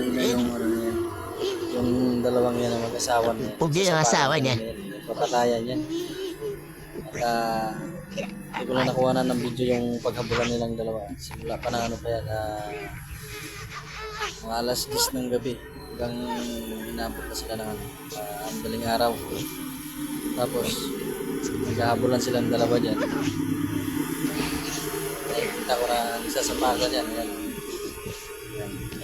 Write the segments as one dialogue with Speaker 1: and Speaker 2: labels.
Speaker 1: kanina yung ano niya. Yung dalawang yan ang mag-asawa niya.
Speaker 2: Pugi ang asawa niya.
Speaker 1: Papatayan yan. At ah, hindi ko lang nakuha na ng video yung paghabulan nilang dalawa. Simula pa na ano pa yan. mga alas 10 ng gabi. Hanggang inabot na sila ng ano, ah, ang daling araw. Tapos, naghahabulan silang dalawa dyan. Ay, kita ko na isa sa pagan yan. Yan.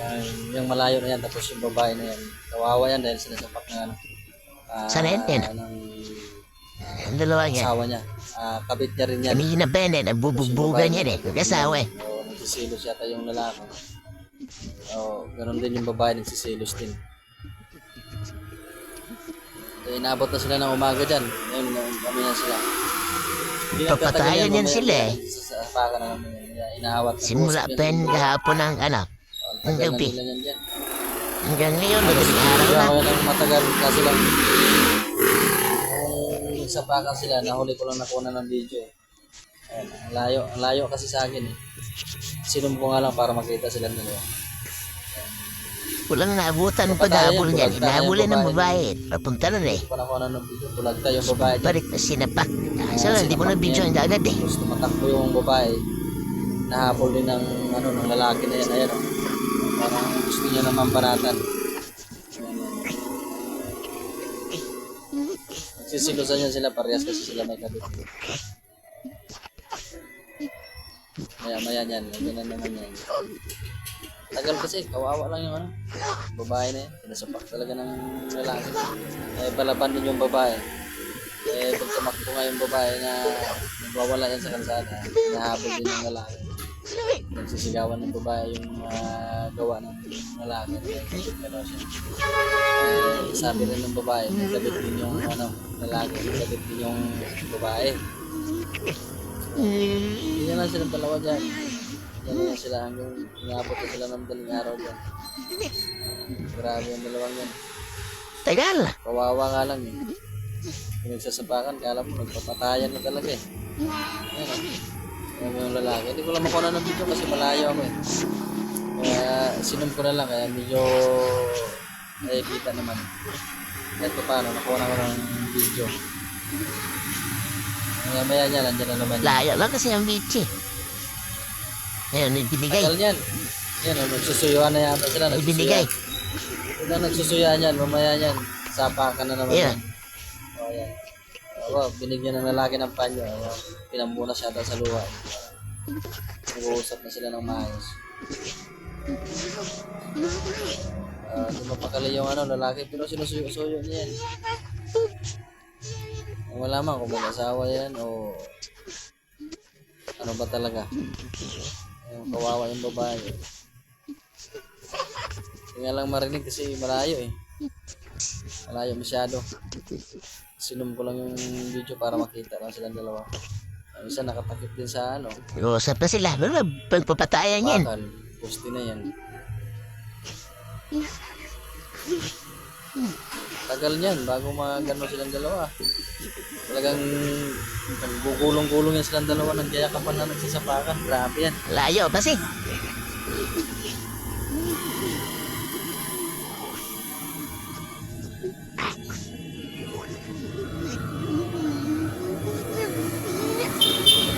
Speaker 1: Yan. Yung malayo na yan. Tapos yung babae na yan. Kawawa yan dahil sinasapak ng ano. ah,
Speaker 2: Sana yan din.
Speaker 1: ng
Speaker 2: Ang dalawa niya.
Speaker 1: asawa niya. Ah, kabit niya rin yan.
Speaker 2: Ba yan eh, nagbubugbugan yan eh. Mag-asawa eh.
Speaker 1: Oo, nagsisilos yata yung lalaki. Oo, ganun din yung babae, nagsisilos din. Eh, inabot na sila ng umaga dyan. Ngayon, na- kami na sila.
Speaker 2: Papatayan yan sila eh.
Speaker 1: Sa sa pakan na namin yan. Kaya Inaawat.
Speaker 2: Simula pa kahapon ng ano.
Speaker 1: Ang
Speaker 2: gabi. Hanggang ngayon, madaling araw na.
Speaker 1: ako lang matagal kasi lang kung sa pakan sila, nahuli ko lang nakuha ng video. eh. Ayan, ang layo, ang layo kasi sa akin eh. Sinum ko nga lang para makita sila nila.
Speaker 2: Walang naabutan niyan.
Speaker 1: bulagta
Speaker 2: Inahabulin
Speaker 1: yung
Speaker 2: ng
Speaker 1: babae.
Speaker 2: Papunta na eh.
Speaker 1: Bulagta yung babae.
Speaker 2: Balik na sinapak. Asa lang, di mo na video yung agad eh.
Speaker 1: Tapos tumatakbo yung babae. Nahabol din ng, ano, ng lalaki na yan. Ayan o. Parang gusto niya naman banatan. Nagsisilusan yan sila parehas kasi sila may kabit. Maya maya yan. Nandiyan na naman yan. Tagal kasi, kawawa lang yung ano. Babae na yan. Pinasapak talaga ng lalaki. Eh, palaban din yung babae. Eh, pag tumakbo nga yung babae na nagwawala yan sa kalsada, nahabol din ng lalaki. Nagsisigawan ng babae yung ah, gawa ng lalaki. Daw siya. Eh, sabi rin ng babae, nagkabit din yung ano, lalaki, nagkabit din yung babae. Hindi lang silang dalawa dyan. Yan lang sila hanggang inabot na sila ng daling araw dyan. Grabe yung dalawang yan.
Speaker 2: Tagal.
Speaker 1: Kawawa nga lang eh. Pinagsasapakan, kala mo nagpapatayan na talaga eh. Ayan mo yung lalaki. Hindi ko lang makuha ng video kasi malayo ako eh. Kaya sinum ko na lang kaya medyo nakikita naman. Kahit pa paano, nakuha na ko ng video. Maya maya niya, nandiyan na naman.
Speaker 2: Layo lang kasi ang bichi. Ngayon, ibinigay.
Speaker 1: Tagal niyan. Yan, oh, nagsusuyuan na yata sila.
Speaker 2: Ibinigay.
Speaker 1: Sila nagsusuyuan yan, mamaya yan. Sapa ka na naman yan. O, yan. O, binigyan ng lalaki ng panyo. O, pinambuna siya ata sa luwa. Nag-uusap na sila ng maayos. Ah, di mapakali yung ano, lalaki, pero sinusuyo-suyo niya yan. Ang malaman kung mag-asawa yan o ano ba talaga. Yung kawawa yung babae. Nga lang marinig kasi malayo eh. Malayo masyado. Sinum ko lang yung video para makita lang silang dalawa. Ang isa nakatakip din sa ano,
Speaker 2: Usap na sila. Pero pagpapatayan yan.
Speaker 1: bakal. Poste na yan. Tagal niyan bago magano silang dalawa. Talagang gugulong-gulong yan silang dalawa ng kayakapan na nagsasapakan. Grabe yan.
Speaker 2: Layo kasi.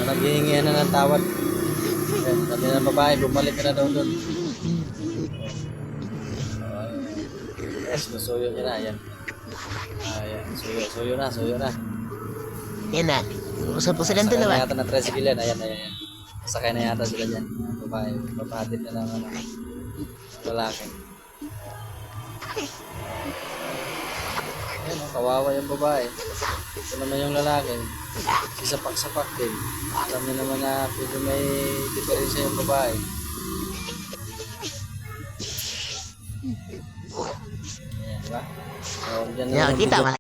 Speaker 1: Naghihingi na ng tawad. Ayan, Sabi ng babae, bumalik ka na daw doon. Yes, suyo niya na, yan. Ayan, suyo, suyo na, suyo na.
Speaker 2: Yan na. Usap po silang
Speaker 1: Sakay na
Speaker 2: dalawa.
Speaker 1: yata ng tricycle yan, ayan, ayan, ayan. Sakay na yata sila dyan. Babae, papahatid na ng ano, lalaki. Ayan, kawawa yung babae. Ito naman yung lalaki. Sisapak-sapak din. Alam niya naman na pwede may diferensya yung babae. Ayan, di ba? So, ang
Speaker 2: kita.
Speaker 1: video.